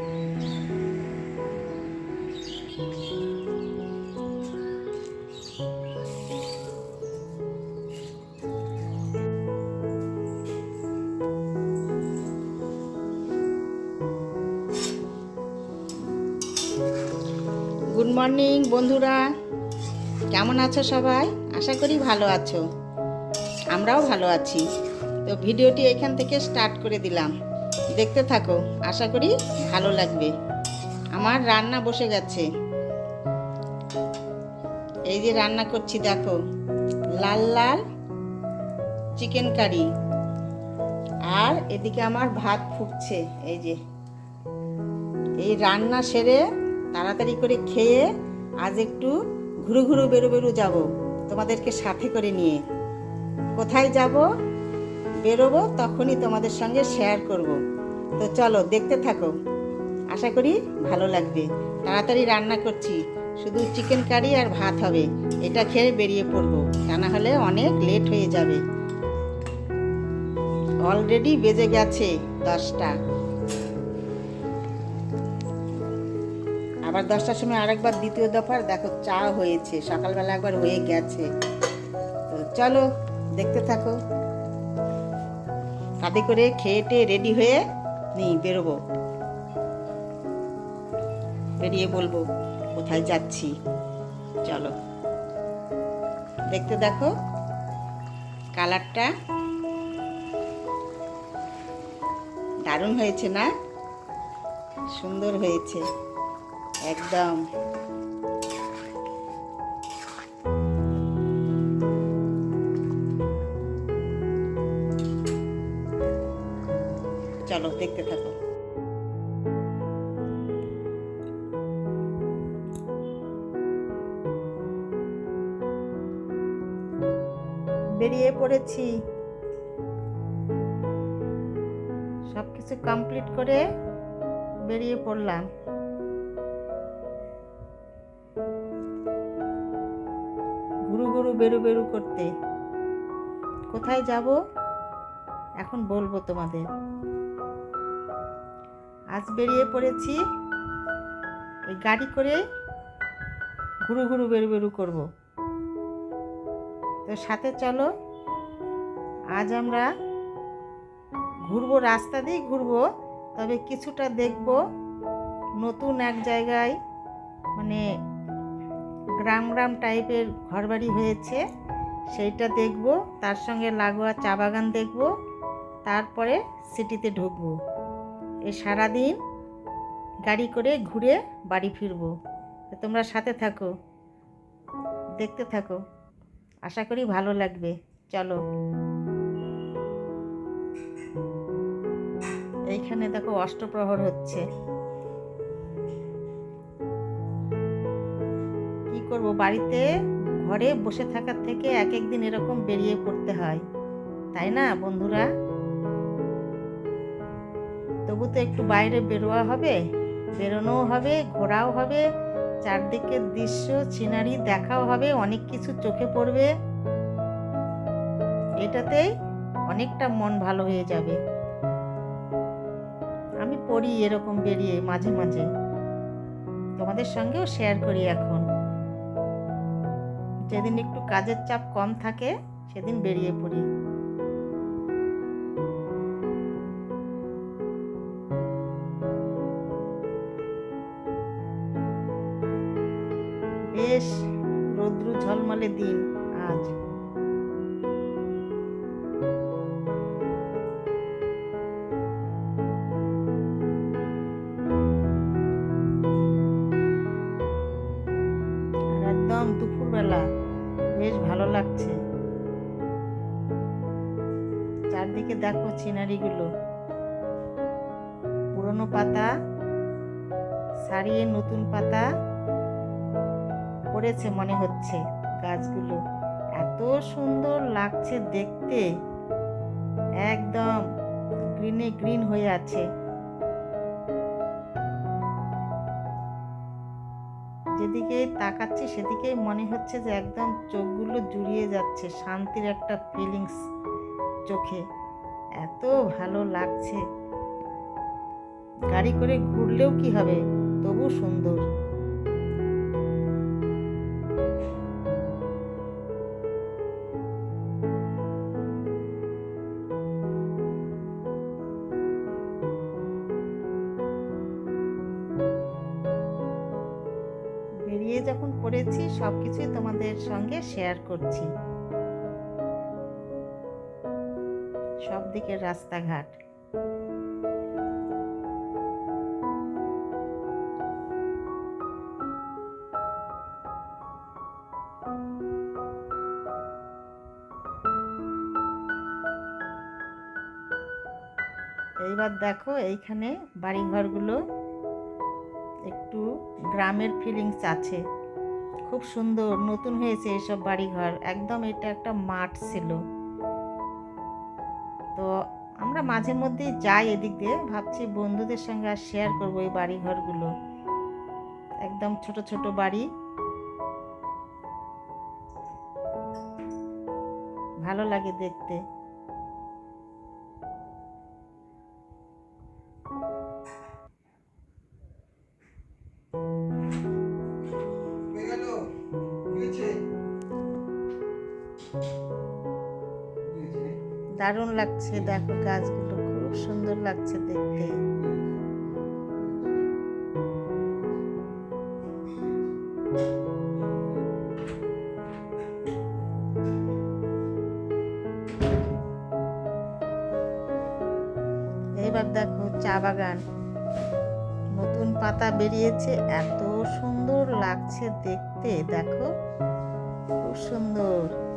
Good morning বন্ধুরা। কেমন আছো সবাই? আশা করি ভালো আছো। আমরাও ভালো আছি। তো ভিডিওটি এখান থেকে স্টার্ট করে দিলাম। দেখতে থাকো। আশা করি ভালো লাগবে। আমার রান্না বসে গেছে। এই যে রান্না করছি, দেখো। লাল লাল চিকেন কারি। আর এদিকে আমার ভাত ফুটছে, এই যে। এই রান্না সেরে তাড়াতাড়ি করে খেয়ে আজ একটু ঘুরু ঘুরু বেরো বেরো যাব তোমাদেরকে সাথে করে নিয়ে। কোথায় যাব? বেরোবো, তখনই তোমাদের সঙ্গে শেয়ার করব। তো চলো, দেখতে থাকো। আশা করি ভালো লাগবে। তাড়াতাড়ি রান্না করছি। শুধু চিকেন কারি আর ভাত হবে। এটা খেয়ে বেরিয়ে পড়ব। তা না হলে অনেক লেট হয়ে যাবে। অলরেডি বেজে গেছে দশটা। আবার দশটার সময় আরেকবার দ্বিতীয় দফার। দেখো, চা হয়েছে। সকালবেলা একবার হয়ে গেছে। তো চলো, দেখতে থাকো। তাতে করে খেয়ে রেডি হয়ে নি বেরোবো। বেরিয়ে বলব, কোথায় যাচ্ছি? চলো। দেখতে দেখো, কালারটা দারুণ হয়েছে না? সুন্দর হয়েছে, একদম। চলো, দেখতে থাকো। বেরিয়ে পড়েছি। সবকিছু কমপ্লিট করে বেরিয়ে পড়লাম। ঘুরু ঘুরু বেরু বেরু করতে। কোথায় যাব? এখন বলব তোমাদের। আজ বেরিয়ে পড়েছি। ওই গাড়ি করে ঘুরু ঘুরু বেরু বেরু করব। তো সাথে চলো, আজ আমরা ঘুরবো রাস্তা দিয়ে ঘুরবো, তবে কিছুটা দেখব নতুন এক জায়গায় মানে গ্রাম গ্রাম টাইপের ঘরবাড়ি হয়েছে, সেইটা দেখব, তার সঙ্গে লাগোয়া চা বাগান দেখব, তারপরে সিটিতে ঢুকবো। এই সারাদিন গাড়ি করে ঘুরে বাড়ি ফিরবো। তোমরা সাথে থাকো, দেখতে থাকো। আশা করি ভালো লাগবে। চলো। এইখানে দেখো অষ্টপ্রহর হচ্ছে। কি করব, বাড়িতে ঘরে বসে থাকার থেকে এক একদিন এরকম বেরিয়ে পড়তে হয়। তাই না, বন্ধুরা? তবু তো একটু বাইরে বেরোয়া হবে, বেরোনোও হবে, ঘোরাও হবে চারদিকের দৃশ্য, সিনারি দেখাও হবে, অনেক কিছু চোখে পড়বে। এটাতেই অনেকটা মন ভালো হয়ে যাবে। আমি পড়ি এরকম বেরিয়ে মাঝে মাঝে। তোমাদের সঙ্গেও শেয়ার করি এখন। যেদিন একটু কাজের চাপ কম থাকে, সেদিন বেরিয়ে পড়ি। বেশ রৌদ্র ঝলমলে দিন আজ। একদম দুপুরবেলা বেশ ভালো লাগছে। চারদিকে দেখো সিনারিগুলো পুরনো পাতা, সারিয়ে নতুন পাতা। পড়েছে মনে হচ্ছে গাছগুলো। এত সুন্দর লাগছে দেখতে। একদম গ্রিনে গ্রিন হয়ে আছে। যেদিকে তাকাচ্ছি সেদিকেই মনে হচ্ছে যে একদম চোখগুলো জুড়িয়ে যাচ্ছে, শান্তির একটা ফিলিংস চোখে। এত ভালো লাগছে। গাড়ি করে ঘুরলেও কি হবে? তবু সুন্দর। সব কিছুই তোমাদের সঙ্গে শেয়ার করছি। সব দিকের রাস্তাঘাট। এইবার দেখো এইখানে বাড়িঘরগুলো একটু গ্রামের ফিলিংস আছে। খুব সুন্দর, নতুন হয়েছে এসব বাড়িঘর। একদম এটা একটা মাঠ ছিল। তো আমরা মাঝে মধ্যেই যাই এদিক দিয়ে। ভাবছি বন্ধুদের সঙ্গে আর শেয়ার করব এই বাড়িঘরগুলো। একদম ছোট ছোট বাড়ি। ভালো লাগে দেখতে। দারুণ লাগছে, দেখো গাছগুলো খুব সুন্দর লাগছে দেখতে। এবার দেখো চা বাগান। নতুন পাতা বেরিয়েছে, এত সুন্দর লাগছে দেখতে, দেখো। খুব সুন্দর।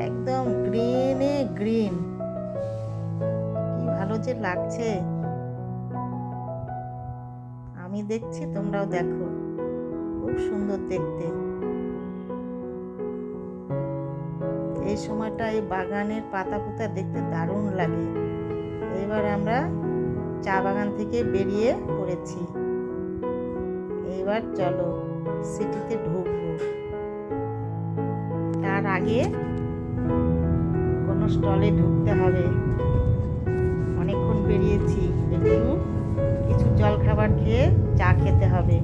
একদম গ্রিনে গ্রিন কি ভালো যে লাগছে। আমি দেখছি, তোমরাও দেখো। খুব সুন্দর দেখতে। এই সময়টা এই বাগানের পাতা পুতা দেখতে দারুণ লাগে। এবার আমরা চা বাগান থেকে বেরিয়ে পড়েছি। এবার চলো সিটিতে ঢুকবো। তার আগে কোনো স্টলে ঢুকতে হবে। অনেকক্ষণ বেরিয়েছি একটু কিছু জল খাবার খেয়ে চা খেতে হবে।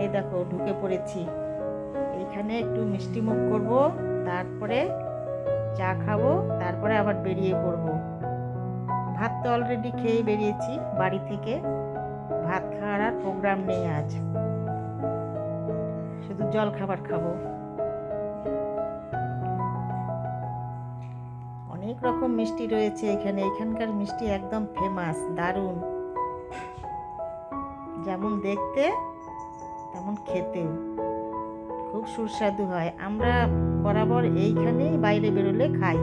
এই দেখো, ঢুকে পড়েছি। এইখানে একটু মিষ্টি মুখ করব, তারপরে চা খাব, তারপরে আবার বেরিয়ে পড়ব। ভাত তো অলরেডি খেয়ে বেরিয়েছি, বাড়ি থেকে ভাত খাওয়ার আর প্রোগ্রাম নেই আজ। শুধু জল খাবার খাব। রকম মিষ্টি রয়েছে এখানে। এখানকার মিষ্টি একদম ফেমাস দারুণ। যেমন দেখতে, তেমন খেতেও। খুব সুস্বাদু হয়। আমরা বরাবর এইখানেই বাইরে বেরোলে খাই।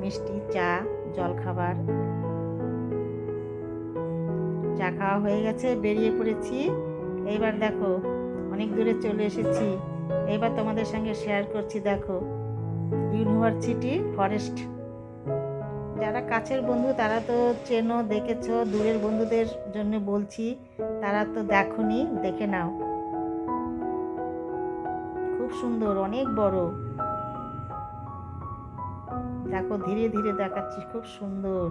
মিষ্টি, চা জল খাবার চা খাওয়া হয়ে গেছে, বেরিয়ে পড়েছি। এইবার দেখো, অনেক দূরে চলে এসেছি। এবার তোমাদের সঙ্গে শেয়ার করছি, দেখো। ইউনিভার্সিটি ফরেস্ট যারা কাছের বন্ধু, তারা তো চেনো, দেখেছ, দূরের বন্ধুদের জন্য বলছি, তারা তো দেখনি, দেখে নাও। খুব সুন্দর, অনেক বড়। দেখো, ধীরে ধীরে দেখাচ্ছি, খুব সুন্দর।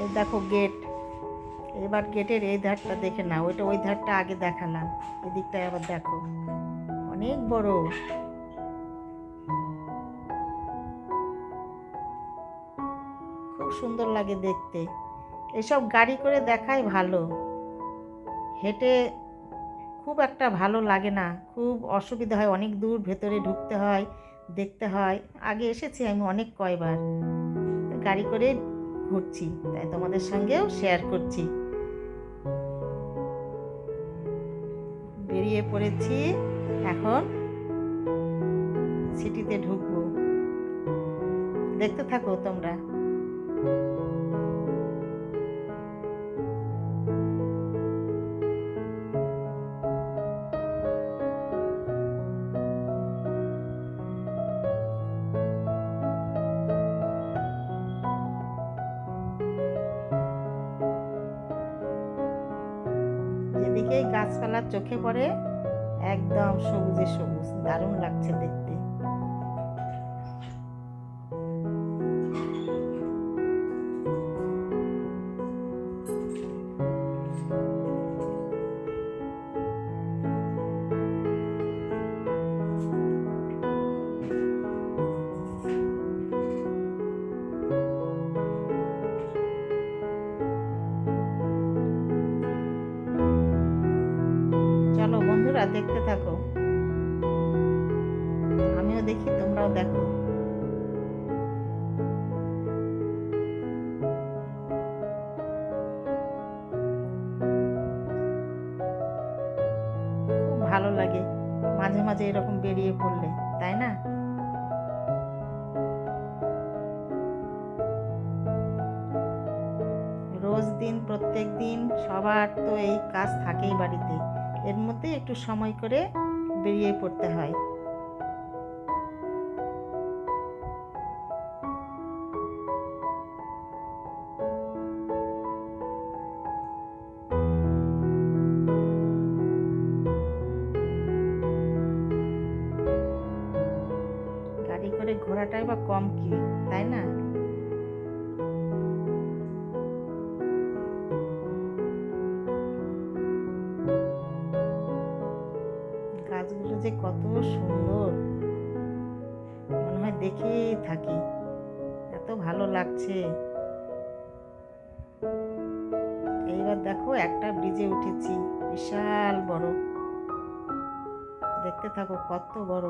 এই দেখো গেট এবার গেটের এই ধারটা দেখে নাও, ওইটা ওই ধারটা আগে দেখালাম এদিকটা আবার দেখো। অনেক বড়। খুব সুন্দর লাগে দেখতে। এসব গাড়ি করে দেখাই ভালো। হেঁটে খুব একটা ভালো লাগে না, খুব অসুবিধা হয়, অনেক দূর ভেতরে ঢুকতে হয়, দেখতে হয়। আগে এসেছি আমি অনেক কয়বার। গাড়ি করে ঘুরছি তাই তোমাদের সঙ্গেও শেয়ার করছি। বেরিয়ে পড়েছি এখন সিটিতে ঢুকবো। দেখতে থাকো তোমরা। যেদিকেই গাছপালা চোখে পড়ে একদম সবুজে সবুজ দারুণ লাগছে দেখতে। ভালো লাগে। মাঝে মাঝে এরকম বেরিয়ে পড়লে, তাই না? রোজ দিন, প্রত্যেক দিন, সবার তো এই কাজ থাকেই বাড়িতে। এর মধ্যে একটু সময় করে বেরিয়ে পড়তে হয়। ঘোরাটাই বা কম কি, তাই না? গাছগুলো যে কত সুন্দর। মনে হয় দেখেই থাকি। এত ভালো লাগছে। এইবার দেখো একটা ব্রিজে উঠেছি, বিশাল বড়। দেখতে থাকো কত বড়।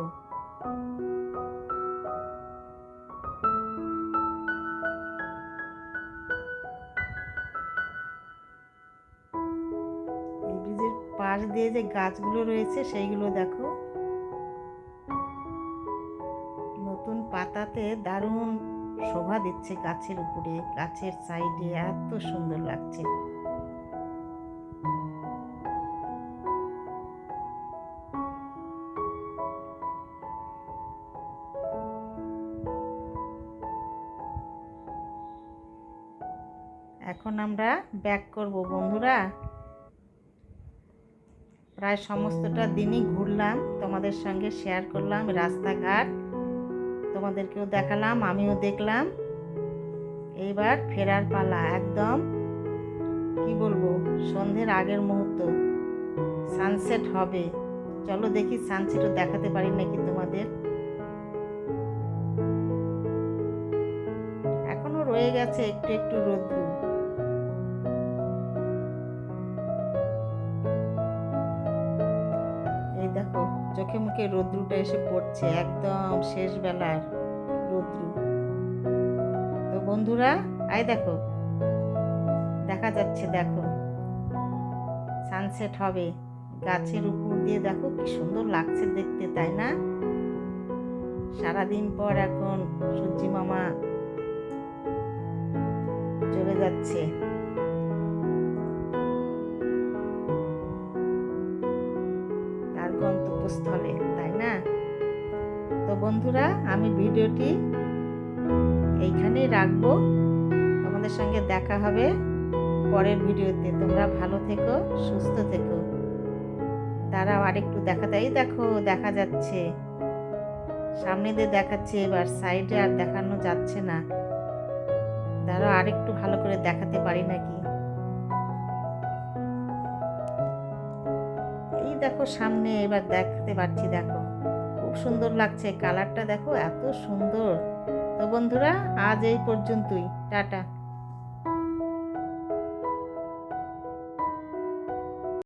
দিয়ে যে গাছগুলো রয়েছে সেইগুলো দেখো। নতুন পাতাতে দারুণ শোভা দিচ্ছে গাছের উপরে, গাছের সাইডে এত সুন্দর লাগছে। এখন আমরা ব্যাক করব বন্ধুরা। প্রায় সমস্তটা দিনই ঘুরলাম, তোমাদের সঙ্গে শেয়ার করলাম রাস্তাঘাট, তোমাদেরকেও দেখালাম, আমিও দেখলাম। এইবার ফেরার পালা, একদম, কি বলব, সন্ধ্যের আগের মুহূর্ত সানসেট হবে। চলো দেখি সানসেটও দেখাতে পারি নাকি তোমাদের। এখনও রয়ে গেছে একটু একটু রোদ্রু চোখে মুখে রোদ্রুটা এসে পড়ছে, একদম শেষ বেলার রোদ্রু। তো বন্ধুরা আই দেখো, দেখা যাচ্ছে, দেখো। সানসেট হবে, গাছের উপর দিয়ে দেখো কি সুন্দর লাগছে দেখতে, তাই না? সারাদিন পর এখন সূর্যি মামা চলে যাচ্ছে। বন্ধুরা, আমি ভিডিওটি এইখানেই রাখব। তোমাদের সঙ্গে দেখা হবে পরের ভিডিওতে। তোমরা ভালো থেকো, সুস্থ থেকো। দাঁড়াও, আরেকটু দেখা দেয় দেখো, দেখা যাচ্ছে। সামনে দিয়ে দেখাচ্ছে, এবার সাইডে আর দেখানো যাচ্ছে না। দাঁড়াও, আরেকটু ভালো করে দেখাতে পারি নাকি? এই দেখো, সামনে এবার দেখতে পাচ্ছি দেখো। সুন্দর লাগছে। কালারটা দেখো এত সুন্দর। তো বন্ধুরা আজ এই পর্যন্তই। টাটা।